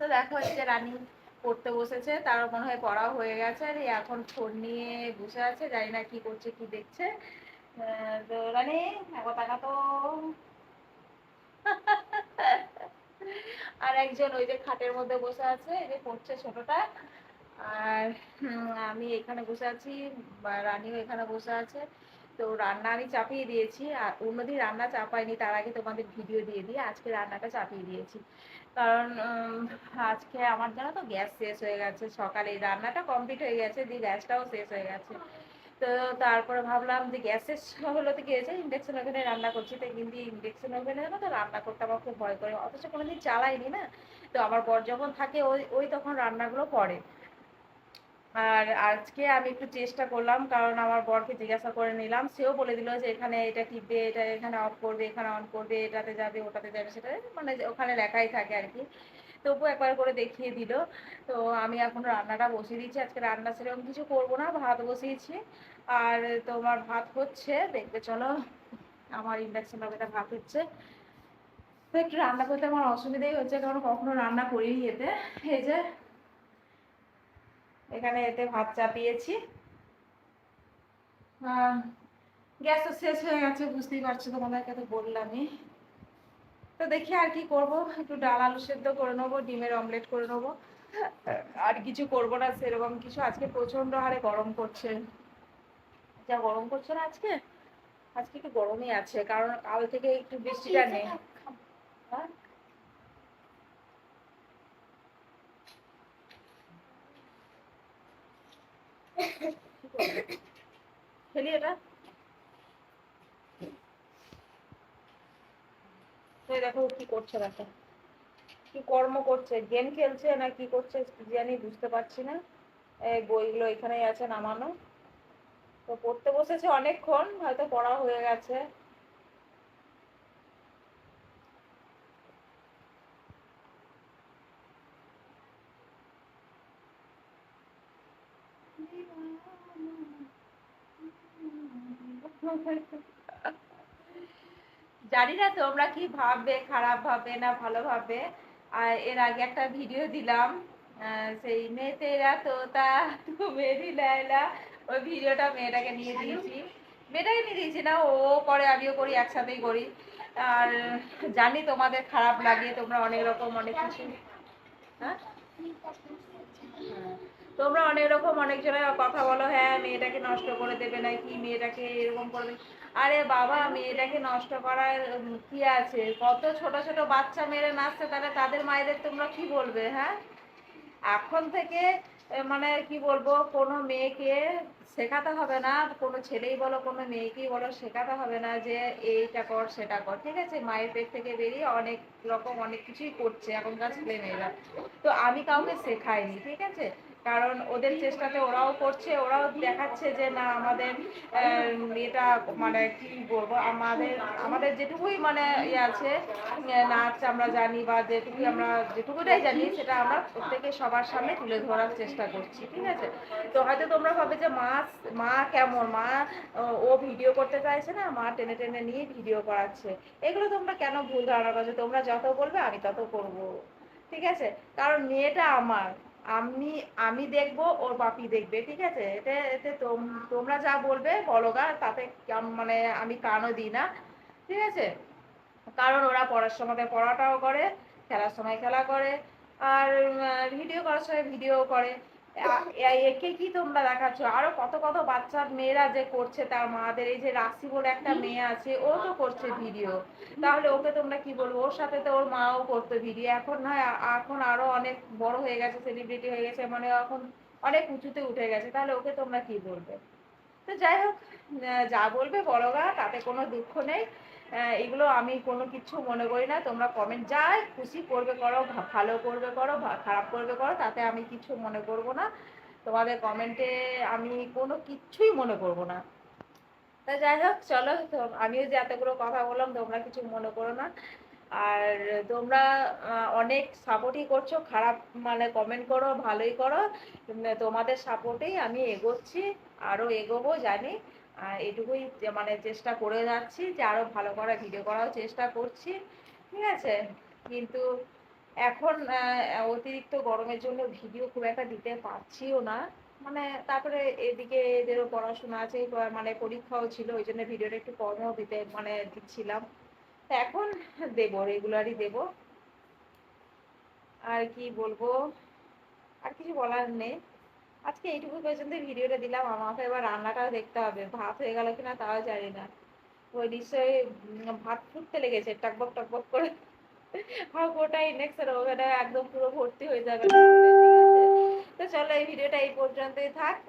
তো দেখো এই যে রানী পড়তে বসেছে তার মনে হয় পড়াও হয়ে গেছে, আর এখন ফোন নিয়ে বসে আছে, জানি না কি করছে, কি দেখছে। তো রানী একবার তাকাতো আর একজন ওই যে খাটের মধ্যে বসে আছে, এই যে পড়ছে ছোটটা। আর আমি এখানে বসে আছি রানীও এখানে বসে আছে। তো রান্না আমি চাপিয়ে দিয়েছি। আর অন্যদিন রান্না চাপাইনি, তার আগে তোমাদের ভিডিও দিয়ে দিই। আজকে রান্নাটা চাপিয়ে দিয়েছি। কারণ আজকে আমার জানো তো গ্যাস শেষ হয়ে গেছে। সকালে রান্নাটা কমপ্লিট হয়ে গেছে, দিয়ে গ্যাসটাও শেষ হয়ে গেছে। তো তারপরে ভাবলাম যে গ্যাস শেষ হলো তো কি হয়েছে? ইন্ডাকশন ওভেনে রান্না করছি। তো কিন্তু ইন্ডাকশন ওভেনে জানো তো রান্না করতে আমার খুব ভয় করে। অথচ কোনোদিন চালাইনি না। তো আমার বর যখন থাকে, ওই ওই তখন রান্নাগুলো করে। আর আজকে আমি একটু চেষ্টা করলাম, কারণ আমার বরকে জিজ্ঞাসা করে নিলাম। সেও বলে দিল যে, এখানে এটা টিপবে, এটা এখানে অফ করবে, এখানে অন করবে, এটাতে যাবে, ওটাতে যাবে। সেটা মানে ওখানে লেখাই থাকে আর কি। তবু একবার করে দেখিয়ে দিল। তো আমি এখন রান্নাটা বসিয়ে দিয়েছি আজকে রান্না সেরকম কিছু করব না, ভাত বসিয়েছি। আর তোমার ভাত হচ্ছে, দেখবে চলো, আমার ইন্ডাকশন ওভেনে ভাত হচ্ছে। তো একটু রান্না করতে আমার অসুবিধাই হচ্ছে, কারণ কখনো রান্না করিনি এতে। এই যে এখানে এতে ভাত চাপিয়েছি। গ্যাস তো শেষ হয়ে গেছে বুঝতেই পারছ তোমাদেরকে তো বললামই। তো দেখি আর কি করব একটু ডাল আলু সেদ্ধ করে নেব ডিমের অমলেট করে নেব। আর কিছু করব না সেরকম কিছু। আজকে প্রচণ্ড হারে গরম করছে যা গরম করছে না আজকে? আজকে একটু গরমই আছে কারণ কাল থেকে একটু বৃষ্টিটা নেই। হ্যাঁ? খেলি এটা। দেখো কি করছে দেখো। কি কর্ম করছে? গেম খেলছে না কি করছে জানি বুঝতে পারছি না। এই বইগুলো এখানেই আছে নামানো। তো পড়তে বসেছে অনেকক্ষণ, হয়তো পড়া হয়ে গেছে। জানি না তোমরা কি ভাববে খারাপ ভাববে না ভালো ভাববে। আর এর আগে একটা ভিডিও দিলাম সেই মেয়েতেরা তোতা তো মেরি লাইলা ওই ভিডিওটা মেয়েটাকে নিয়ে দিয়েছি। মেয়েটাকে নিয়ে দিয়েছি না ও করে আমিও করি একসাথেই করি। আর জানি তোমাদের খারাপ লাগে তোমরা অনেক রকম অনেক কিছু। হ্যাঁ। তোমরা অনেক রকম, অনেক জনের কথা বলো হ্যাঁ মেয়েটাকে নষ্ট করে দেবে না, কি মেয়েটাকে এরকম করবে? আরে বাবা, মেয়েটাকে নষ্ট করার কি আছে? কত ছোট ছোট বাচ্চা মেরে নাচছে, তাহলে তাদের মায়েদের তোমরা কি বলবে হ্যাঁ? এখন থেকে মানে কি বলব, কোনো মেয়েকে শেখাতে হবে না, কোনো ছেলেই বলো, কোনো মেয়েকেই বলো, শেখাতে হবে না যে এইটা কর, সেটা কর, ঠিক আছে? মায়ের পেট থেকে বেরিয়ে অনেক রকম অনেক কিছুই করছে এখনকার ছেলে মেয়েরা তো আমি কাউকে শেখাইনি, ঠিক আছে? কারণ ওদের চেষ্টাতে ওরাও করছে, ওরাও দেখাচ্ছে যে না, আমাদের এটা মানে কি বলব, আমাদের আমাদের যেটুকুই মানে ইয়ে আছে নাচ আমরা জানি বা যেটুকুই আমরা, যেটুকুটাই জানি, সেটা আমরা প্রত্যেকে সবার সামনে তুলে ধরার চেষ্টা করছি, ঠিক আছে? তো হয়তো তোমরা ভাবে যে মা মা কেমন? মা ও ভিডিও করতে চাইছে না, মা টেনে টেনে নিয়ে ভিডিও করাচ্ছে। এগুলো তোমরা কেন ভুল ধারণা করছ? তোমরা যত বলবে, আমি তত করব, ঠিক আছে? কারণ মেয়েটা আমার আমি আমি দেখব, ওর বাপি দেখবে, ঠিক আছে? এতে এতে তোমরা যা বলবে, বলগা, তাতে মানে আমি কানও দিই না, ঠিক আছে? কারণ ওরা পড়ার সময় পড়াটাও করে, খেলার সময় খেলা করে, আর ভিডিও করার সময় ভিডিও করে। একে কি তোমরা দেখাচ্ছ? আরও কত কত বাচ্চা মেয়েরা যে করছে তার মাদের এই যে রাশি বলে একটা মেয়ে আছে ও তো করছে ভিডিও। তাহলে ওকে তোমরা কি বলব? ওর সাথে তো ওর মাও করতো ভিডিও। এখন আ- এখন আরও অনেক বড় হয়ে গেছে সেলিব্রিটি হয়ে গেছে মানে এখন অনেক উঁচুতে উঠে গেছে। তাহলে ওকে তোমরা কি বলবে? তো যাই হোক যা বলবে বড়গা তাতে কোনো দুঃখ নেই। এগুলো আমি কোনো কিছু মনে করি না। তোমরা কমেন্ট যাই, খুশি করবে করো ভালো করবে করো খারাপ করবে করো, তাতে আমি কিছু মনে করব না। তোমাদের কমেন্টে আমি কোনো কিছুই মনে করব না। তা যাই হোক, চলো আমিও যে এতগুলো কথা বললাম, তোমরা কিছু মনে করো না। আর তোমরা অনেক সাপোর্টই করছ, খারাপ মানে কমেন্ট করো, ভালোই করো। তোমাদের সাপোর্টেই আমি এগোচ্ছি আরও এগোবো, জানি। এটুকুই মানে চেষ্টা করে যাচ্ছি যে আরও ভালো করার ভিডিও করার চেষ্টা করছি, ঠিক আছে? কিন্তু এখন অতিরিক্ত গরমের জন্য ভিডিও খুব একটা দিতে পারছিও না। মানে তারপরে এদিকে এদেরও পড়াশোনা আছে মানে পরীক্ষাও ছিল, ওই জন্য ভিডিওটা একটু কমও দিতে মানে দিচ্ছিলাম। তো এখন দেবো রেগুলারই দেবো। আর কি বলব? আর কিছু বলার নেই। আজকে এইটুকু পর্যন্ত ভিডিওটা দিলাম, আমাকে এবার রান্নাটাও দেখতে হবে। ভাত হয়ে গেল কিনা তাও জানি না। ওই নিশ্চয়ই ভাত ফুটতে লেগেছে, টকবক টকবক করে। আর ওটা ইন্ডাকশন ওভেনে একদম পুরো ভর্তি হয়ে যাবে। তো চলো এই ভিডিওটা এই পর্যন্তই থাক।